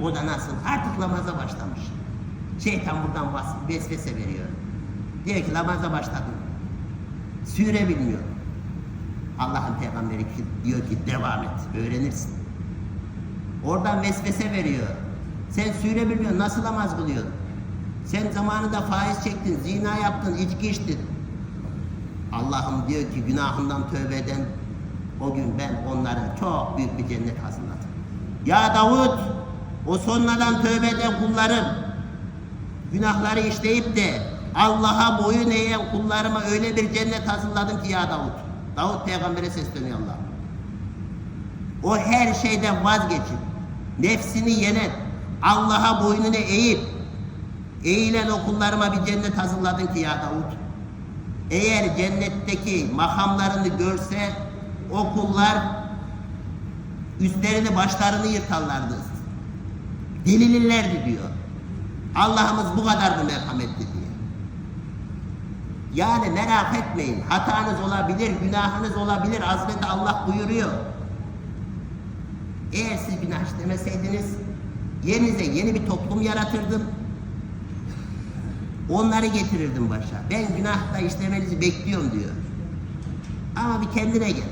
O da nasıl? Artık namaza başlamış. Şeytan buradan vesvese veriyor. Diyor ki namaza başladım. Süre bilmiyor. Allah'ın peygamberi diyor ki devam et, öğrenirsin. Oradan vesvese veriyor. Sen süre bilmiyorsun, nasıl namaz kılıyorsun? Sen zamanında faiz çektin, zina yaptın, içki içtin. Allah'ım diyor ki günahından tövbe eden o gün ben onlara çok büyük bir cennet hazırladım. Ya Davut o sonradan tövbe eden kullarım günahları işleyip de Allah'a boyun eğen kullarıma öyle bir cennet hazırladım ki ya Davut. Davut peygambere sesleniyor Allah. O her şeyden vazgeçip nefsini yenen Allah'a boynunu eğip eğilen o bir cennet hazırladın ki ya Davut. Eğer cennetteki makamlarını görse o kullar üstlerini başlarını yırtarlardı. Delilirlerdi diyor. Allah'ımız bu kadar mı merhametli diye. Yani merak etmeyin. Hatanız olabilir, günahınız olabilir. Hazreti Allah buyuruyor. Eğer siz günah işlemeseydiniz yerinize yeni bir toplum yaratırdım. Onları getirirdim başa. Ben günahta işlemenizi bekliyorum diyor. Ama bir kendine gel.